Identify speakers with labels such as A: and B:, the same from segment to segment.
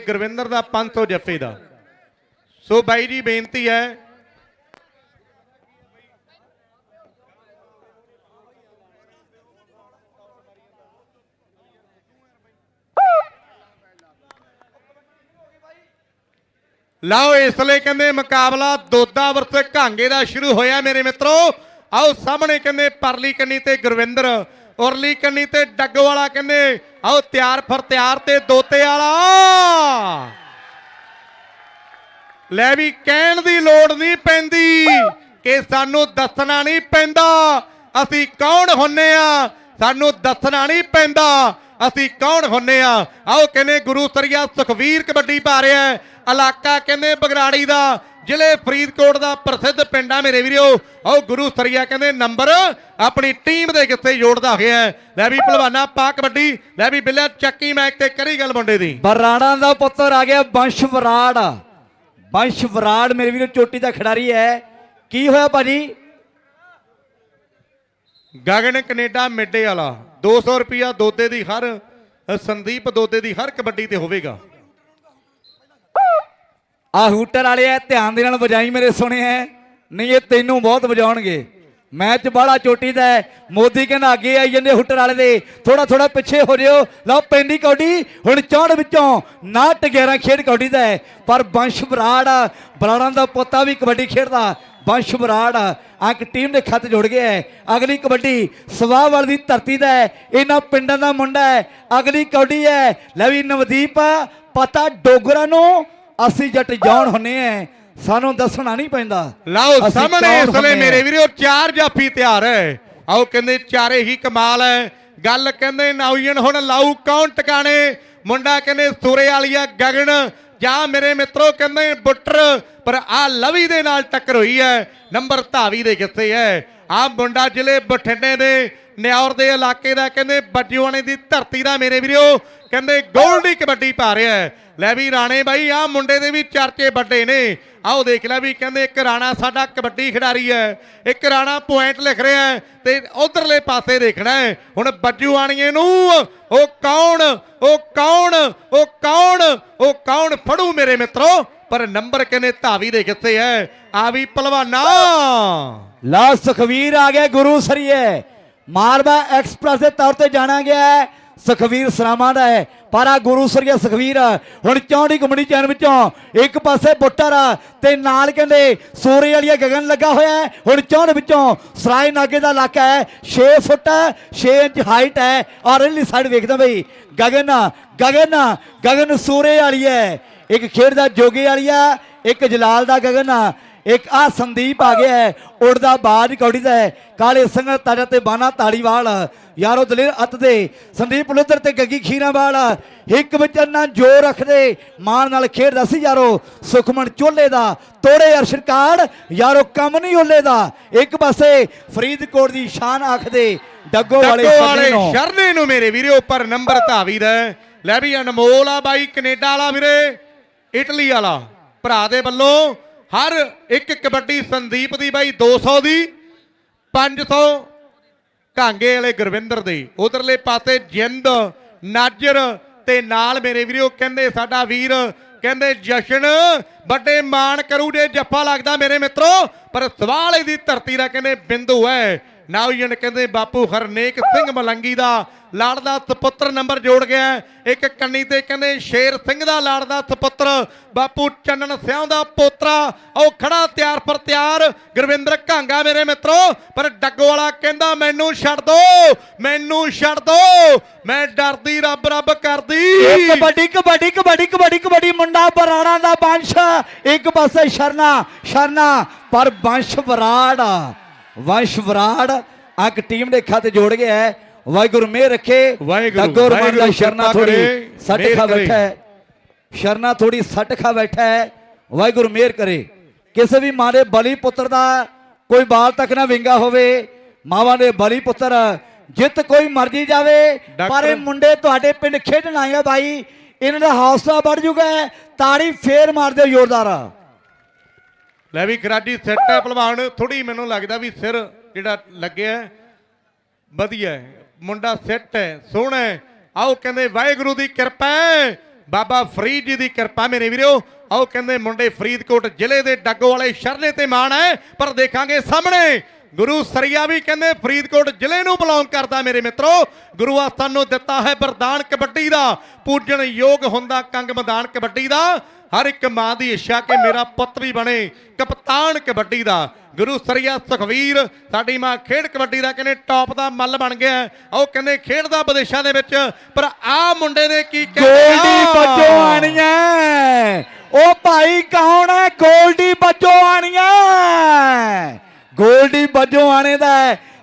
A: ਗੁਰਵਿੰਦਰ ਦਾ 500 ਜੱਫੇ ਦਾ। ਸੋ ਬਾਈ ਜੀ, ਬੇਨਤੀ ਹੈ। ਲਓ, ਇਸ ਲਈ ਕਹਿੰਦੇ ਮੁਕਾਬਲਾ ਦੋਦਾ ਵਰਸੇ ਘਾਂਗੇ ਦਾ ਸ਼ੁਰੂ ਹੋਇਆ ਮੇਰੇ ਮਿੱਤਰੋ। ਆਓ, ਸਾਹਮਣੇ ਕਹਿੰਦੇ ਪਰਲੀ ਕੰਨੀ ਤੇ ਗੁਰਵਿੰਦਰ ਔਰਲੀ ਕੰਨੀ ਤੇ ਡੱਗੋ ਵਾਲਾ ਕਹਿੰਦੇ ਆਓ ਤਿਆਰ ਫਰ ਤਿਆਰ ਤੇ ਦੋਤੇ ਵਾਲਾ। ਲੈ ਵੀ ਕਹਿਣ ਦੀ ਲੋੜ ਨਹੀਂ ਪੈਂਦੀ ਕਿ ਸਾਨੂੰ ਦੱਸਣਾ ਨਹੀਂ ਪੈਂਦਾ। ਅਸੀਂ ਕੌਣ ਹੁੰਨੇ ਆ? ਸਾਨੂੰ ਦੱਸਣਾ ਨਹੀਂ ਪੈਂਦਾ। ਅਸੀਂ ਕੌਣ ਹੁੰਨੇ ਆ? ਆਓ ਕਹਿੰਦੇ ਗੁਰੂ ਸਰੀਆ ਸੁਖਵੀਰ ਕਬੱਡੀ ਪਾ ਰਿਹਾ। ਇਲਾਕਾ ਕਹਿੰਦੇ ਬਗਰਾੜੀ ਦਾ ਜ਼ਿਲ੍ਹੇ ਫਰੀਦਕੋਟ ਦਾ ਪ੍ਰਸਿੱਧ ਪਿੰਡ ਆ ਮੇਰੇ ਵੀਰੋ। ਆਓ ਗੁਰੂ ਸਰੀਆ ਕਹਿੰਦੇ ਨੰਬਰ ਆਪਣੀ ਟੀਮ ਦੇ ਕਿੱਥੇ ਜੋੜਦਾ ਹੋਇਆ ਹੈ। ਲੈ ਵੀ ਪਹਿਲਵਾਨਾ ਪਾ ਕਬੱਡੀ ਲੈ ਵੀ ਬਿੱਲਾ ਚੱਕੀ ਮੈਚ ਤੇ ਕਰੀ ਗੱਲ ਮੁੰਡੇ ਦੀ।
B: ਬਰਾੜਾ ਦਾ ਪੁੱਤਰ ਆ ਗਿਆ ਬੰਸ਼ ਬਰਾੜ ਬੰਸ਼ ਬਰਾੜ ਮੇਰੇ ਵੀਰੋ ਚੋਟੀ ਦਾ ਖਿਡਾਰੀ ਹੈ। ਕੀ ਹੋਇਆ ਭਾਜੀ?
A: ਗਗਨ ਕੈਨੇਡਾ ਮਿੱਡੇ ਵਾਲਾ। 200 ਰੁਪਿਆ ਦੋਦੇ ਦੀ ਹਰ ਸੰਦੀਪ ਦੋਦੇ ਦੀ ਹਰ ਕਬੱਡੀ ਤੇ ਹੋਵੇਗਾ।
B: ਆ ਹੂਟਰ ਵਾਲੇ ਧਿਆਨ ਦੇ ਨਾਲ ਵਜਾਈ ਮੇਰੇ ਸੁਣੇ ਨਹੀਂ, ਇਹ ਤੈਨੂੰ ਬਹੁਤ ਵਜਾਉਣਗੇ। ਮੈਚ ਬਾਲਾ ਚੋਟੀ ਦਾ ਮੋਦੀ ਕਹਿੰਦਾ, ਅੱਗੇ ਆਈ ਜਾਂਦੇ ਹੂਟਰ ਵਾਲੇ ਦੇ। ਥੋੜਾ ਥੋੜਾ ਪਿੱਛੇ ਹੋ ਜਿਓ। ਲਓ, ਪੈਂਦੀ ਕੌਡੀ ਹੁਣ ਚੌੜ ਵਿੱਚੋਂ ਨਾ 11 ਖੇਡ ਕੌਡੀ ਦਾ ਪਰ ਬੰਸ਼ ਬਰਾੜ ਬਰਾੜਾਂ ਦਾ ਪੋਤਾ ਵੀ ਕਬੱਡੀ ਖੇਡਦਾ। ਬੰਸ਼ ਬਰਾੜ ਅੰਕ ਟੀਮ ਦੇ ਖੱਤ ਜੁੜ ਗਿਆ ਹੈ। ਅਗਲੀ ਕਬੱਡੀ ਸਵਾਹਵਾਲ ਦੀ ਧਰਤੀ ਦਾ ਹੈ। ਇਹਨਾਂ ਪਿੰਡਾਂ ਦਾ ਮੁੰਡਾ ਹੈ। ਅਗਲੀ ਕੌਡੀ ਹੈ। ਲੈ ਵੀ ਨਵਦੀਪ ਪਤਾ ਡੋਗਰਾ ਨੂੰ ਅਸੀਂ ਜੱਟ ਜਾਣ ਹੁੰਨੇ ਐ ਸਾਨੂੰ ਦੱਸਣਾ ਨਹੀਂ ਪੈਂਦਾ।
A: ਲਓ ਸਾਹਮਣੇ ਇਸ ਵੇਲੇ ਮੇਰੇ। ਵੀਰੋ ਚਾਰ ਜਾਫੀ ਤਿਆਰ ਹੈ। ਆਓ ਕਹਿੰਦੇ ਚਾਰੇ ਹੀ ਕਮਾਲ ਹੈ। ਗੱਲ ਕਹਿੰਦੇ ਨੌਜਣ ਹੁਣ ਲਾਊ ਕੌਣ ਟਿਕਾਣੇ? ਮੁੰਡਾ ਕਹਿੰਦੇ ਸੂਰੇ ਵਾਲੀਆ ਗਗਨ ਜਾਂ ਮੇਰੇ ਮਿੱਤਰੋ ਕਹਿੰਦੇ ਬੁੱਟਰ, ਪਰ ਆ ਲਵੀ ਦੇ ਨਾਲ ਟੱਕਰ ਹੋਈ ਹੈ, ਨੰਬਰ ਧਾਵੀ ਦੇ ਕਿੱਥੇ ਹੈ। ਆ ਮੁੰਡਾ ਜ਼ਿਲ੍ਹੇ ਬਠਿੰਡੇ ਦੇ, ਨਿਆਉਰ ਦੇ ਇਲਾਕੇ ਦਾ, ਕਹਿੰਦੇ ਬੱਜੂਆਣੇ ਦੀ ਧਰਤੀ ਦਾ ਮੇਰੇ ਵੀਰੋ, ਕਹਿੰਦੇ ਗੋਲਡੀ ਕਬੱਡੀ ਪਾ ਰਿਹਾ ਹੈ। ਲੈ ਵੀ ਰਾਣੇ ਬਾਈ ਆ ਮੁੰਡੇ ਦੇ ਵੀ ਚਰਚੇ ਵੱਡੇ ਨੇ। ਆਓ ਦੇਖ ਲੈ ਵੀ ਕਹਿੰਦੇ ਇੱਕ ਰਾਣਾ ਸਾਡਾ ਕਬੱਡੀ ਖਿਡਾਰੀ ਹੈ, ਇੱਕ ਰਾਣਾ ਪੁਆਇੰਟ ਲਿਖ ਰਿਹਾ ਹੈ ਤੇ ਉਧਰਲੇ ਪਾਸੇ ਦੇਖਣਾ ਹੈ। ਹੁਣ ਬੱਜੂ ਆਣੀਏ ਨੂੰ, ਉਹ ਕੌਣ ਉਹ ਕੌਣ ਉਹ ਕੌਣ ਉਹ ਕੌਣ ਫੜੂ ਮੇਰੇ ਮਿੱਤਰੋ? ਪਰ ਨੰਬਰ ਕਹਿੰਦੇ ਧਾਵੀ ਦੇ ਕਿੱਥੇ ਹੈ? ਆ ਵੀ ਪਹਿਲਵਾਨਾ।
B: ਲਾ ਸੁਖਵੀਰ ਆ ਗਿਆ ਗੁਰੂ ਸਰੀਏ। ਮਾਲਵਾ ਐਕਸਪ੍ਰੈਸ ਦੇ ਤੌਰ ਤੇ ਜਾਣਾ ਗਿਆ ਹੈ। ਸੁਖਵੀਰ ਸਰਾਮਾ ਦਾ ਹੈ, ਪਰ ਆ ਗੁਰੂ ਸਰੀਆ ਸੁਖਵੀਰ ਹੁਣ ਚੌਂਡੀ ਘੁੰਮਣੀ ਚੈਨ ਵਿੱਚੋਂ ਇੱਕ ਪਾਸੇ ਬੁੱਟਰ ਤੇ ਨਾਲ ਕਹਿੰਦੇ ਸੂਰੇ ਵਾਲੀਆ ਗਗਨ ਲੱਗਾ ਹੋਇਆ ਹੈ। ਹੁਣ ਚੌਂਡ ਵਿੱਚੋਂ ਸਰਾਏ ਨਾਗੇ ਦਾ ਇਲਾਕਾ ਹੈ 6 ਫੁੱਟ 6 ਇੰਚ ਹਾਈਟ ਹੈ ਔਰ ਇਹਲੀ ਸਾਈਡ ਵੇਖਦਾ ਬਈ, ਗਗਨ ਗਗਨ ਗਗਨ ਸੂਰੇ ਵਾਲੀ ਹੈ। ਇੱਕ ਖੇਡ ਦਾ ਜੋਗੇ ਵਾਲੀਆ ਇੱਕ ਜਲਾਲ ਦਾ ਗਗਨ ਆ ਇੱਕ ਆ ਸੰਦੀਪ ਆ ਗਿਆ ਹੈ ਉੜਦਾ ਬਾਜ ਕੌੜੀ ਦਾ ਹੈ ਕਾਲੇ ਸੰਗਤ ਤਾਜਾ ਤੇ ਬਾਨਾ ਤਾਲੀਵਾਲ ਯਾਰੋ ਦਲੇਰ ਅਤ ਦੇ ਸੰਦੀਪ ਲੁੱਧਰ ਤੇ ਗੱਗੀ ਖੀਰਾਵਾਲ ਇੱਕ ਵਿੱਚ ਅੰਨਾ ਜੋਰ ਰੱਖਦੇ ਮਾਨ ਨਾਲ ਖੇਡਦਾ ਸੀ ਯਾਰੋ ਸੁਖਮਨ ਚੋਲੇ ਦਾ ਤੋੜੇ ਅਰਸ਼ਦ ਕਾਰਡ ਯਾਰੋ ਕੰਮ ਨਹੀਂ ਓਲੇ ਦਾ। ਇੱਕ ਪਾਸੇ ਫਰੀਦਕੋਟ ਦੀ ਸ਼ਾਨ ਆਖਦੇ ਡੱਗੋ ਵਾਲੇ
A: ਸ਼ਰਨੇ ਨੂੰ। ਮੇਰੇ ਵੀਰੇ ਉੱਪਰ ਨੰਬਰ ਧਾਵੀ ਦਾ। ਲੈ ਵੀ ਅਨਮੋਲ ਆ ਬਾਈ ਕੈਨੇਡਾ ਵਾਲਾ ਵੀਰੇ ਇਟਲੀ ਵਾਲਾ। ਭਰਾ ਦੇ ਵੱਲੋਂ ਹਰ ਇੱਕ ਕਬੱਡੀ ਸੰਦੀਪ ਦੀ ਬਾਈ 200 ਦੀ 500 ਕਾਂਗੇ ਵਾਲੇ ਗੁਰਵਿੰਦਰ ਦੇ। ਉਧਰਲੇ ਪਾਸੇ ਜਿੰਦ, ਨਾਜਰ ਤੇ ਨਾਲ ਮੇਰੇ ਵੀਰੋ ਕਹਿੰਦੇ ਸਾਡਾ ਵੀਰ, ਕਹਿੰਦੇ ਜਸ਼ਨ, ਵੱਡੇ ਮਾਣ ਕਰੂ ਜੇ ਜੱਫਾ ਲੱਗਦਾ ਮੇਰੇ ਮਿੱਤਰੋ, ਪਰ ਸਵਾਲ ਇਹਦੀ ਧਰਤੀ ਦਾ ਕਹਿੰਦੇ ਬਿੰਦੂ ਹੈ। ਨਾਉਜਨ ਕਹਿੰਦੇ, ਬਾਪੂ ਹਰਨੇਕ ਸਿੰਘ ਮਲੰਗੀ ਦਾ ਲਾੜਦਾ ਸੁਪੁੱਤਰ ਨੰਬਰ ਜੋੜ ਗਿਆ ਇੱਕ ਕੰਨੀ ਤੇ ਕਹਿੰਦੇ, ਸ਼ੇਰ ਸਿੰਘ ਦਾ ਲਾੜਦਾ ਸੁਪੁੱਤਰ, ਬਾਪੂ ਚੰਨਣ ਸਿਆਂ ਦਾ ਪੋਤਰਾ, ਉਹ ਖੜਾ ਤਿਆਰ ਪਰ ਤਿਆਰ। ਗੁਰਵਿੰਦਰ, ਘਾਂਗਾ ਮੇਰੇ ਮਿੱਤਰੋ, ਪਰ ਡੱਗੋ ਵਾਲਾ ਕਹਿੰਦਾ, ਮੈਨੂੰ ਛੱਡ ਦੋ, ਮੈਨੂੰ ਛੱਡ ਦੋ, ਮੈਂ ਡਰਦੀ, ਰੱਬ ਰੱਬ ਕਰਦੀ।
B: ਕਬੱਡੀ ਕਬੱਡੀ ਕਬੱਡੀ ਕਬੱਡੀ ਕਬੱਡੀ, ਮੁੰਡਾ ਬਰਾੜਾ ਦਾ ਬੰਸ਼। ਇੱਕ ਪਾਸੇ ਸ਼ਰਨਾ ਸ਼ਰਨਾ, ਪਰ ਬੰਸ਼ ਬਰਾੜ ਵੰਸ਼ ਬਰਾੜ ਅੰਕ ਟੀਮ ਦੇ ਖਾਤੇ ਜੋੜ ਗਿਆ ਹੈ। ਵਾਹਿਗੁਰੂ ਮੇਰ ਰੱਖੇ।
A: ਵਾਹਿਗੁਰੂ,
B: ਦਾ ਸ਼ਰਨਾ ਥੋੜੀ ਸੱਟ ਖਾ। ਬੈਠਾ ਹੈ। ਸ਼ਰਨਾ ਥੋੜੀ ਸੱਟ ਖਾ ਬੈਠਾ ਹੈ। ਵਾਹਿਗੁਰੂ ਮੇਰ ਕਰੇ। ਕਿਸੇ ਵੀ ਮਾਂ ਦੇ ਬਲੀ ਪੁੱਤਰ ਦਾ ਕੋਈ ਬਾਲ ਤੱਕ ਨਾ ਵਿੰਗਾ ਹੋਵੇ ਮਾਵਾਂ ਦੇ ਬਲੀ ਪੁੱਤਰ ਜਿੱਤ ਕੋਈ ਮਰਜ਼ੀ ਜਾਵੇ ਪਰ ਇਹ ਮੁੰਡੇ ਤੁਹਾਡੇ ਪਿੰਡ ਖੇਡਣ ਆਏ ਆ ਬਾਈ। ਇਹਨਾਂ ਦਾ ਹੌਸਲਾ ਵੱਧ ਜੂਗਾ ਤਾੜੀ ਫੇਰ ਮਾਰ ਦਿਓ ਜ਼ੋਰਦਾਰ।
A: ਲੈ ਵੀ ਗਰਾਜੀ ਸੈੱਟ ਹੈ ਪਹਿਲਵਾਨ ਥੋੜੀ ਮੈਨੂੰ ਲੱਗਦਾ ਵੀ ਸਿਰ ਜਿਹੜਾ ਲੱਗਿਆ ਵਧੀਆ ਮੁੰਡਾ ਸੈੱਟ ਹੈ, ਸੋਹਣਾ ਆਓ ਕਹਿੰਦੇ, ਵਾਹਿਗੁਰੂ ਦੀ ਕਿਰਪਾ ਹੈ। ਬਾਬਾ ਫਰੀਦ ਜੀ ਦੀ ਕਿਰਪਾ ਮੇਰੇ ਵੀਰੋ। ਆਓ ਕਹਿੰਦੇ, ਮੁੰਡੇ ਫਰੀਦਕੋਟ ਜ਼ਿਲ੍ਹੇ ਦੇ ਡੱਗੋ ਵਾਲੇ ਸ਼ਰਨੇ ਤੇ ਮਾਣ ਹੈ, ਪਰ ਦੇਖਾਂਗੇ ਸਾਹਮਣੇ। ਗੁਰੂ ਸਰੀਆ ਵੀ ਕਹਿੰਦੇ, ਫਰੀਦਕੋਟ ਜ਼ਿਲ੍ਹੇ ਨੂੰ ਬਿਲੋਂਗ ਕਰਦਾ ਮੇਰੇ ਮਿੱਤਰੋ। ਗੁਰੂ ਆਸਥਾਨ ਨੂੰ ਦਿੱਤਾ ਹੈ ਵਰਦਾਨ ਕਬੱਡੀ ਦਾ। ਪੂਜਣ ਯੋਗ ਹੁੰਦਾ ਕੰਗ ਮੈਦਾਨ ਕਬੱਡੀ ਦਾ। ਹਰ ਇੱਕ ਮਾਂ ਦੀ ਇੱਛਾ ਕਿ ਮੇਰਾ ਪੁੱਤ ਵੀ ਬਣੇ, ਕਪਤਾਨ ਕਬੱਡੀ ਦਾ। ਗੁਰੂ ਸਰੀਆ ਸੁਖਵੀਰ, ਸਾਡੀ ਮਾਂ ਖੇਡ ਕਬੱਡੀ ਦਾ ਕਹਿੰਦੇ ਟੌਪ ਦਾ ਮੱਲ ਬਣ ਗਿਆ ਉਹ ਕਹਿੰਦੇ ਖੇਡਦਾ ਵਿਦੇਸ਼ਾਂ ਦੇ ਵਿੱਚ, ਪਰ ਆ ਮੁੰਡੇ ਨੇ ਕੀ
B: ਗੋਲਡੀ ਬੱਜੋ ਆਣੀਆਂ ਉਹ ਭਾਈ ਕੌਣ ਹੈ? ਗੋਲਡੀ ਬੱਜੋ ਆਣੀਆਂ ਗੋਲਡੀ ਬੱਜੋ ਆਣੇ ਦਾ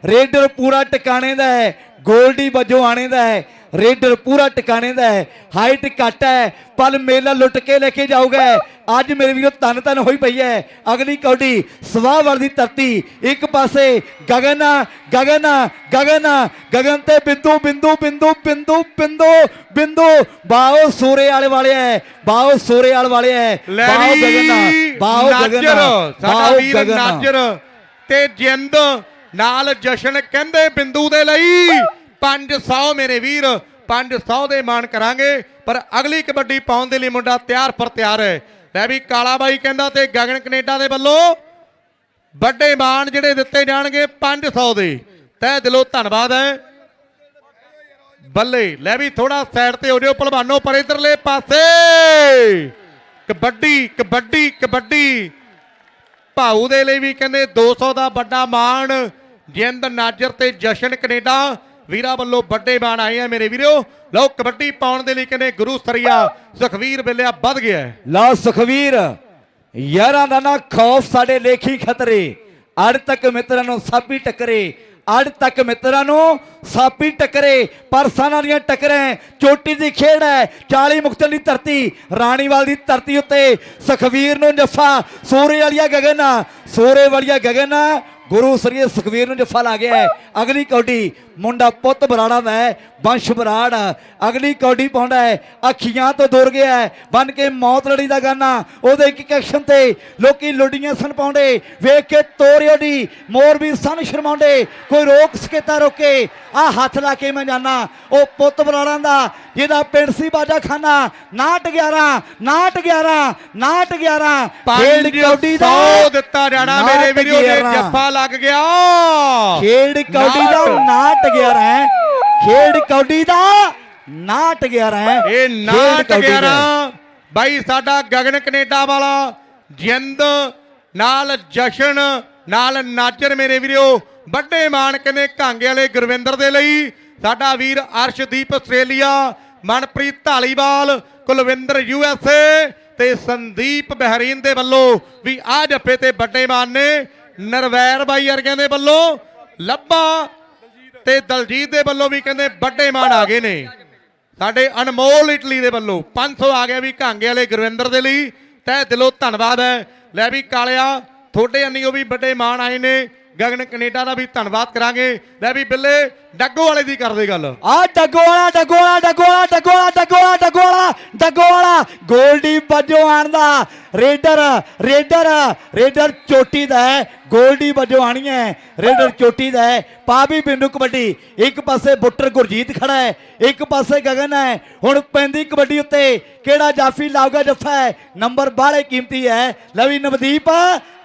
B: ਰੇਡਰ ਪੂਰਾ ਟਿਕਾਣੇ ਦਾ ਹੈ। ਗੋਲਡੀ ਬੱਜੋ ਆਣੇ ਦਾ ਹੈ। ਰੇਡਰ ਪੂਰਾ ਟਿਕਾਣੇ ਦਾ ਹੈ ਹਾਈਟ ਘੱਟ ਹੈ ਪਲ ਮੇਲਾ ਲੁੱਟ ਕੇ ਲੈ ਕੇ ਜਾਊਗਾ ਅੱਜ ਮੇਰੇ ਵੀਰੋ ਤਨ ਤਨ ਹੋਈ ਪਈ ਹੈ। ਅਗਲੀ ਕੌਡੀ ਸਵਾਹਵਰ ਦੀ ਧਰਤੀ ਇੱਕ ਪਾਸੇ ਗਗਨ ਗਗਨ ਗਗਨ ਗਗਨ ਤੇ ਬਿੰਦੂ ਬਿੰਦੂ ਬਿੰਦੂ ਬਿੰਦੂ ਬਿੰਦੂ ਬਿੰਦੂ। ਬਾਓ ਸੂਰੇ ਵਾਲੇ ਵਾਲੇ ਹੈ ਬਾਓ ਸੂਰੇ ਵਾਲੇ ਵਾਲੇ ਹੈ। ਬਾਓ ਗਗਨ ਬਾਓ ਗਗਨ
A: ਸਾਡਾ ਵੀਰ ਨਾਜਰ ਤੇ ਜਿੰਦ ਨਾਲ ਜਸ਼ਨ ਕਹਿੰਦੇ ਬਿੰਦੂ ਦੇ ਲਈ। 500 ਮੇਰੇ ਵੀਰ 500 ਦੇ ਮਾਣ ਕਰਾਂਗੇ, ਪਰ ਅਗਲੀ ਕਬੱਡੀ ਪਾਉਣ ਦੇ ਲਈ ਮੁੰਡਾ ਤਿਆਰ ਪਰ ਤਿਆਰ ਹੈ। ਲੈ ਵੀ ਕਾਲਾ ਬਾਈ ਕਹਿੰਦਾ ਤੇ ਗਗਨ ਕੈਨੇਡਾ ਦੇ ਵੱਲੋਂ ਵੱਡੇ ਮਾਣ ਜਿਹੜੇ ਦਿੱਤੇ ਜਾਣਗੇ 500 ਦੇ। ਤਹਿ ਦਿਲੋਂ ਧੰਨਵਾਦ ਹੈ। ਬੱਲੇ, ਲੈ ਵੀ ਥੋੜਾ ਸਾਈਡ ਤੇ ਹੋ ਜਿਓ ਭਲਵਾਨੋ ਪਰ ਇਧਰਲੇ ਪਾਸੇ ਕਬੱਡੀ ਕਬੱਡੀ ਕਬੱਡੀ। ਭਾਊ ਦੇ ਲਈ ਵੀ ਕਹਿੰਦੇ 200 ਦਾ ਵੱਡਾ ਮਾਣ, ਜਿੰਦ ਨਾਜਰ ਤੇ ਜਸ਼ਨ ਕੈਨੇਡਾ। ਵੀਰਾਂ ਵੱਲੋਂ ਵੱਡੇ ਮਾਣ ਆਏ ਆ ਮੇਰੇ ਵੀਰੋ। ਲਓ, ਕਬੱਡੀ ਪਾਉਣ ਦੇ ਲਈ ਕਹਿੰਦੇ ਗੁਰੂ ਸਰੀਆ ਸੁਖਵੀਰ ਬਿੱਲਿਆ ਵੱਧ ਗਿਆ
B: ਲਓ ਸੁਖਵੀਰ, ਯਾਰਾਂ ਦਾ ਨਾ ਖੌਫ ਸਾਡੇ ਲੇਖੀ ਖਤਰੇ। ਅੜ ਤੱਕ ਮਿੱਤਰਾਂ ਨੂੰ ਸਾਪੀ ਟੱਕਰੇ, ਅੜ ਤੱਕ ਮਿੱਤਰਾਂ ਨੂੰ ਸਾਪੀ ਟੱਕਰੇ। ਪਰ ਸਾਨਾਂ ਦੀਆਂ ਟੱਕਰਾਂ, ਚੋਟੀ ਦੀ ਖੇਡ ਹੈ 40 ਮੁਕਤਲ ਦੀ ਧਰਤੀ, ਰਾਣੀਵਾਲ ਦੀ ਧਰਤੀ ਉੱਤੇ ਸੁਖਵੀਰ ਨੂੰ ਜੱਫਾ, ਸੋਰੇ ਵਾਲੀਆ ਗਗਨ ਸੂਰੇ ਵਾਲੀਆ ਗਗਨ ਗੁਰੂ ਸਰੀਏ ਸੁਖਵੀਰ ਨੂੰ ਜੱਫਾ ਲਾ ਗਿਆ ਅਗਲੀ ਕੌਡੀ ਮੁੰਡਾ ਪੁੱਤ ਬਰਾੜਾ ਮੈਂ ਬੰਸ਼ ਬਰਾੜ। ਅਗਲੀ ਕੌਡੀ ਪਾਉਂਦਾ ਹੈ ਅੱਖੀਆਂ ਤੋਂ ਦੁਰ ਗਿਆ ਹੈ ਬਨ ਕੇ ਮੌਤ ਲੜੀ ਦਾ ਗਾਣਾ ਉਹਦੇ ਇੱਕ ਐਕਸ਼ਨ ਤੇ ਲੋਕੀ ਲੁੱਡੀਆਂ ਸਨ ਪਾਉਂਦੇ। ਵੇਖ ਕੇ ਤੋਰਿਓ ਦੀ ਮੋਰ ਵੀ ਸਨ ਸ਼ਰਮਾਉਂਦੇ। ਕੋਈ ਰੋਕ ਸਕੇਤਾ ਰੋਕੇ। ਆ ਹੱਥ ਲਾ ਕੇ ਮੈਂ ਜਾਣਾ ਉਹ ਪੁੱਤ ਬਰਾੜਾ ਦਾ ਜਿਹਦਾ ਪਿੰਡ ਸੀ ਬਾਜਾ ਖਾਨਾ। 9 11 9 11 9
A: 11 ਦਿੱਤਾ ਰਾਣਾ ਮੇਰੇ ਵੀਰੋ
B: ਦੇ
A: ਜੱਫਾ ਲੱਗ ਗਿਆ।
B: ਖੇਡ ਕੌਡੀ ਦਾ 9 ਖੇਡ ਕੌਡੀ ਦਾ ਨਾਟ 11 ਹੈ।
A: ਇਹ ਨਾਟ 11 ਬਾਈ ਸਾਡਾ ਗਗਨ ਕੈਨੇਡਾ ਵਾਲਾ ਜਿੰਦ ਨਾਲ ਜਸ਼ਨ ਨਾਲ ਨਾਚਰ ਮੇਰੇ ਵੀਰੋ। ਵੱਡੇ ਮਾਨਕ ਨੇ ਘਾਂਗੇ ਵਾਲੇ ਗੁਰਵਿੰਦਰ ਦੇ ਲਈ। ਸਾਡਾ ਵੀਰ Arshdeep Australia Manpreet Dhaliwal Kulwinder U S A ਤੇ ਸੰਦੀਪ ਬਹਿਰੀਨ ਦੇ ਵੱਲੋਂ ਵੀ ਆ ਜੱਫੇ ਤੇ ਵੱਡੇ ਮਾਨ ਨੇ। ਨਰਵੈਰ ਬਾਈ ਵਰਗਿਆਂ ਦੇ ਵੱਲੋਂ ਲੱਭਾ ਤੇ ਦਲਜੀਤ ਦੇ ਵੱਲੋਂ ਵੀ ਕਹਿੰਦੇ ਵੱਡੇ ਮਾਨ ਆ ਗਏ ਨੇ। ਸਾਡੇ ਅਨਮੋਲ ਇਟਲੀ ਦੇ ਵੱਲੋਂ 500 ਆ ਗਿਆ ਵੀ ਘਾਂਗੇ ਵਾਲੇ ਗੁਰਵਿੰਦਰ ਦੇ ਲਈ। ਤਹਿ ਦਿਲੋਂ ਧੰਨਵਾਦ ਹੈ। ਲੈ ਵੀ ਕਾਲਿਆ, ਤੁਹਾਡੇ ਉਹ ਵੀ ਵੱਡੇ ਮਾਣ ਆਏ ਨੇ। ਗਗਨ ਕੈਨੇਡਾ ਦਾ ਵੀ ਧੰਨਵਾਦ ਕਰਾਂਗੇ। ਲੈ ਵੀ ਬਿੱਲੇ ਡੱਗੋ ਵਾਲੇ ਦੀ ਕਰਦੇ ਗੱਲ।
B: ਆ ਡਗੋਲਾ ਡਗੋਲਾ ਡਗੋਲਾ ਡਗੋਲਾ ਡਗੋਲਾ ਡਗੋਲਾ ਡਗੋਲਾ ਗੋਲਡੀ ਵੱਜੋ ਆਣਦਾ। ਰੇਡਰ ਰੇਡਰ ਰੇਡਰ ਚੋਟੀ ਦਾ ਹੈ। ਗੋਲਡੀ ਵੱਜੋ ਆਣੀ ਹੈ। ਰੇਡਰ ਚੋਟੀ ਦਾ ਹੈ। ਪਾਬੀ ਬਿੰਦੂ ਕਬੱਡੀ। ਇੱਕ ਪਾਸੇ ਬੁੱਟਰ ਗੁਰਜੀਤ ਖੜਾ ਹੈ। ਇੱਕ ਪਾਸੇ ਗਗਨ ਹੈ। ਹੁਣ ਪੈਂਦੀ ਕਬੱਡੀ ਉੱਤੇ। ਕਿਹੜਾ ਜਾਫੀ ਲਾਊਗਾ ਜੱਫਾ ਹੈ? ਨੰਬਰ ਬਾਹਲੇ ਕੀਮਤੀ ਹੈ। ਲਵੀ ਨਵਦੀਪ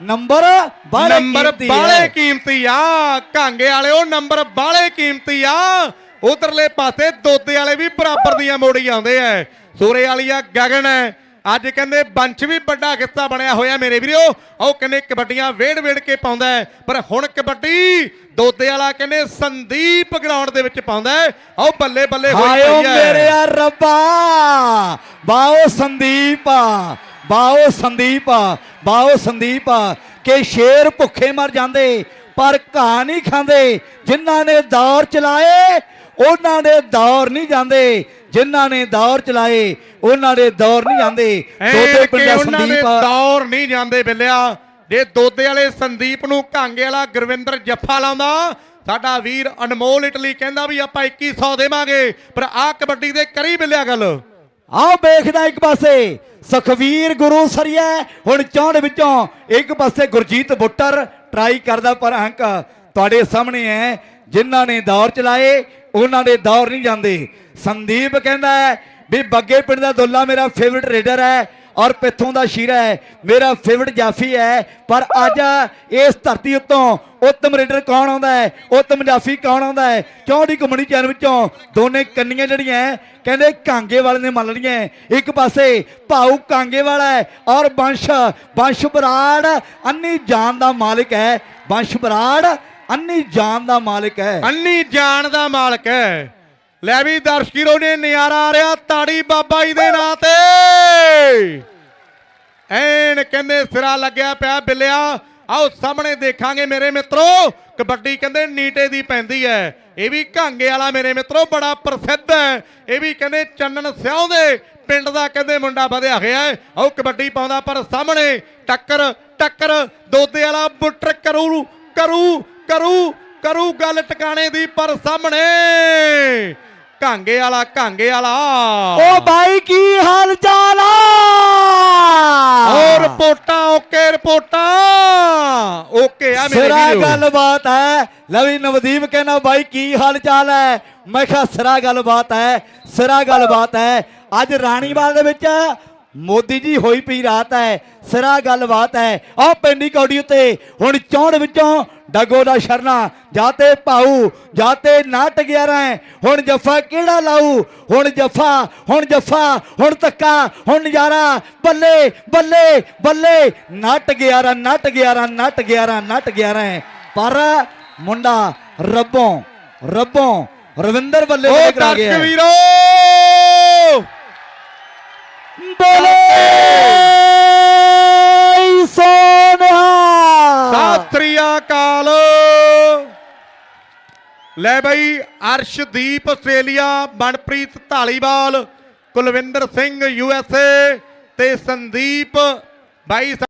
B: ਨੰਬਰ ਬਾਹਲੇ
A: ਨੰਬਰ
B: ਕੀਮਤੀ
A: ਬਾਲੇ
B: ਹੈ
A: ਕੀਮਤੀ ਆ। ਕਾਂਗੇ ਵਾਲੇ ਉਹ ਨੰਬਰ ਬਾਲੇ ਕੀਮਤੀ ਆ ਉਧਰਲੇ ਪਾਸੇ ਦੋਦੇ ਵਾਲੇ ਵੀ ਬਰਾਬਰ ਦੀਆਂ ਮੋੜੀ ਆਉਂਦੇ ਐ। ਸੂਰੇ ਵਾਲੀਆ ਗਗਨ ਹੈ ਅੱਜ ਕਹਿੰਦੇ ਬੰਚ ਵੀ ਵੱਡਾ ਹਿੱਸਾ ਬਣਿਆ ਹੋਇਆ ਮੇਰੇ ਵੀਰੋ। ਉਹ ਕਹਿੰਦੇ ਕਬੱਡੀਆਂ ਵੇੜ ਵੇੜ ਕੇ ਪਾਉਂਦਾ ਪਰ ਹੁਣ ਕਬੱਡੀ ਦੋਦੇ ਵਾਲਾ ਕਹਿੰਦੇ ਸੰਦੀਪ ਗਰਾਊਂਡ ਦੇ ਵਿੱਚ ਪਾਉਂਦਾ। ਆਓ ਬੱਲੇ ਬੱਲੇ ਹੋਈ ਪਈ ਹੈ।
B: ਮੇਰੇ ਆ ਰੱਬਾ! ਬਾਓ ਸੰਦੀਪ ਬਾਓ ਸੰਦੀਪ ਬਾਓ ਸੰਦੀਪ ਕਿ ਸ਼ੇਰ ਭੁੱਖੇ ਮਰ ਜਾਂਦੇ। ਪਰ ਘਾਹ ਨਹੀਂ ਖਾਂਦੇ। ਜਿਨ੍ਹਾਂ ਨੇ ਦੌਰ ਚਲਾਏ ਉਹਨਾਂ ਦੇ ਦੌਰ ਨਹੀਂ ਜਾਂਦੇ। ਜਿਨ੍ਹਾਂ ਨੇ ਦੌਰ ਚਲਾਏ ਉਹਨਾਂ ਦੇ ਦੌਰ ਨਹੀਂ ਜਾਂਦੇ। ਦੋਦੇ ਪਿੰਡਾ ਸੰਦੀਪ
A: ਦੌਰ ਨਹੀਂ ਜਾਂਦੇ ਬਿੱਲਿਆ। ਜੇ ਦੋਦੇ ਵਾਲੇ ਸੰਦੀਪ ਨੂੰ ਕਾਂਗੇ ਵਾਲਾ ਗੁਰਵਿੰਦਰ ਜੱਫਾ ਲਾਉਂਦਾ ਸਾਡਾ ਵੀਰ ਅਨਮੋਲ ਇਟਲੀ ਕਹਿੰਦਾ ਵੀ ਆਪਾਂ 2100 ਦੇਵਾਂਗੇ। ਪਰ ਆਹ ਕਬੱਡੀ ਦੇ ਕਰੀ ਬਿੱਲਿਆ ਗੱਲ।
B: ਆਓ ਵੇਖਦਾ ਇੱਕ ਪਾਸੇ। ਸੁਖਵੀਰ ਗੁਰੂ ਸਰੀਏ। ਹੁਣ ਚੌਂਡ ਵਿੱਚੋਂ ਇੱਕ ਪਾਸੇ ਗੁਰਜੀਤ ਬੁੱਟਰ ਟਰਾਈ ਕਰਦਾ ਪਰ ਅੰਕ ਤੁਹਾਡੇ ਸਾਹਮਣੇ ਹੈ। ਜਿਨ੍ਹਾਂ ਨੇ ਦੌਰ ਚਲਾਏ ਉਹਨਾਂ ਦੇ ਦੌਰ ਨਹੀਂ ਜਾਂਦੇ। ਸੰਦੀਪ ਕਹਿੰਦਾ ਹੈ, ਵੀ ਬੱਗੇ ਪਿੰਡ ਦਾ ਦੁੱਲਾ ਮੇਰਾ ਫੇਵਰਿਟ ਰੇਡਰ ਹੈ। ਔਰ ਪਿੱਥੋਂ ਦਾ ਸ਼ੀਰਾ ਹੈ। ਮੇਰਾ ਫੇਵਰਟ ਜਾਫੀ ਹੈ। ਪਰ ਅੱਜ ਇਸ ਧਰਤੀ ਉੱਤੋਂ ਉੱਤਮ ਰੇਡਰ ਕੌਣ ਆਉਂਦਾ ਹੈ? ਉੱਤਮ ਜਾਫੀ ਕੌਣ ਆਉਂਦਾ ਹੈ? ਚੌਂਡੀ ਘੁੰਮਣੀ ਚੈਨ ਵਿੱਚੋਂ ਦੋਨੇ ਕੰਨੀਆਂ ਜਿਹੜੀਆਂ ਕਹਿੰਦੇ ਕਾਂਗੇ ਵਾਲੇ ਨੇ ਮੰਨ ਲਈਆਂ ਇੱਕ ਪਾਸੇ ਭਾਊ ਕਾਂਗੇ ਵਾਲਾ ਹੈ ਔਰ ਬੰਸ਼ ਬੰਸ਼ ਬਰਾੜ ਅੰਨੀ ਜਾਨ ਦਾ ਮਾਲਕ ਹੈ। ਬੰਸ਼ ਬਰਾੜ ਅੰਨੀ ਜਾਨ ਦਾ ਮਾਲਕ ਹੈ।
A: ਅੰਨੀ ਜਾਨ ਦਾ ਮਾਲਕ ਹੈ। ਲੈ ਵੀ ਦਰਸ਼ਕੀਰੋ ਨੇ ਨਜ਼ਾਰਾ ਆ ਰਿਹਾ ਤਾੜੀ ਬਾਬਾ ਜੀ ਦੇ ਨਾਂ ਤੇ। ਐਨ ਕਹਿੰਦੇ ਸਿਰਾ ਲੱਗਿਆ ਪਿਆ ਬਿੱਲਿਆ। ਆਓ ਸਾਹਮਣੇ ਦੇਖਾਂਗੇ ਮੇਰੇ ਮਿੱਤਰੋ, ਕਬੱਡੀ ਕਹਿੰਦੇ ਨੀਟੇ ਦੀ ਪੈਂਦੀ ਹੈ ਇਹ ਵੀ ਘਾਂਗੇ ਵਾਲਾ ਮੇਰੇ ਮਿੱਤਰੋ, ਬੜਾ ਪ੍ਰਸਿੱਧ ਹੈ ਇਹ ਵੀ ਕਹਿੰਦੇ ਚੰਨਣ ਸਿਉਂ ਦੇ, ਪਿੰਡ ਦਾ ਕਹਿੰਦੇ ਮੁੰਡਾ ਵਧਿਆ ਹੋਇਆ ਹੈ ਆਓ ਕਬੱਡੀ ਪਾਉਂਦਾ ਪਰ ਸਾਹਮਣੇ ਟੱਕਰ ਟੱਕਰ, ਦੋਦੇ ਵਾਲਾ ਬੁੱਟਰ ਕਰੂ ਕਰੂ ਕਰੂ ਕਰੂ, ਗੱਲ ਟਿਕਾਣੇ ਦੀ ਪਰ ਸਾਹਮਣੇ। ਘਾਂਗੇ ਵਾਲਾ ਘਾਂਗੇ ਵਾਲਾ।
B: ਓ ਬਾਈ ਕੀ ਹਾਲ ਚਾਲ ਆ?
A: ਰਿਪੋਰਟਾਂ ਓਕੇ ਰਿਪੋਰਟਾਂ। ਓਕੇ ਆ ਮੇਰੇ
B: ਸਿਰਾ
A: ਵੀਰੋ।
B: ਗੱਲਬਾਤ ਹੈ। ਲਵੀ ਨਵਦੀਪ ਕਹਿੰਦਾ ਬਾਈ ਕੀ ਹਾਲ ਚਾਲ ਹੈ? ਮੈਂ ਕਿਹਾ ਸਿਰਾ ਗੱਲਬਾਤ ਹੈ ਸਿਰਾ ਗੱਲਬਾਤ ਹੈ। ਅੱਜ ਰਾਣੀਵਾਲ ਦੇ ਵਿੱਚ ਮੋਦੀ ਜੀ ਹੋਈ ਪਈ ਰਾਤ ਹੈ। ਸਿਰਾ ਗੱਲਬਾਤ ਹੈ। ਆ ਪਿੰਡੀ ਕੌਡੀ ਉੱਤੇ ਹੁਣ ਚੌਂਡ ਵਿੱਚੋਂ ਡਗੋ ਦਾ ਸ਼ਰਨਾ ਜਾਤੇ ਭਾਊ ਜਾਤੇ ਨਾਟ 11 ਹੈ। ਹੁਣ ਜੱਫਾ ਕਿਹੜਾ ਲਾਊ? ਹੁਣ ਜੱਫਾ ਹੁਣ ਜੱਫਾ ਹੁਣ ਤੱਕਾ ਹੁਣ ਨਜ਼ਾਰਾ ਬੱਲੇ ਬੱਲੇ ਬੱਲੇ। ਨੱਟ 11 ਨੱਟ 11 ਨੱਟ 11 ਨੱਟ 11 ਹੈ। ਪਰ ਮੁੰਡਾ ਰੱਬੋਂ ਰੱਬੋਂ ਰਵਿੰਦਰ ਬੱਲੇ ਬੱਲੇ ਕਰਾ ਗਿਆ।
A: ਵੀਰੋ
B: ਬੋਲੇ
A: ਲੈ ਬਈ Arshdeep Australia Manpreet Dhaliwal Kulwinder Singh U S A ਤੇ ਸੰਦੀਪ ਬਾਈ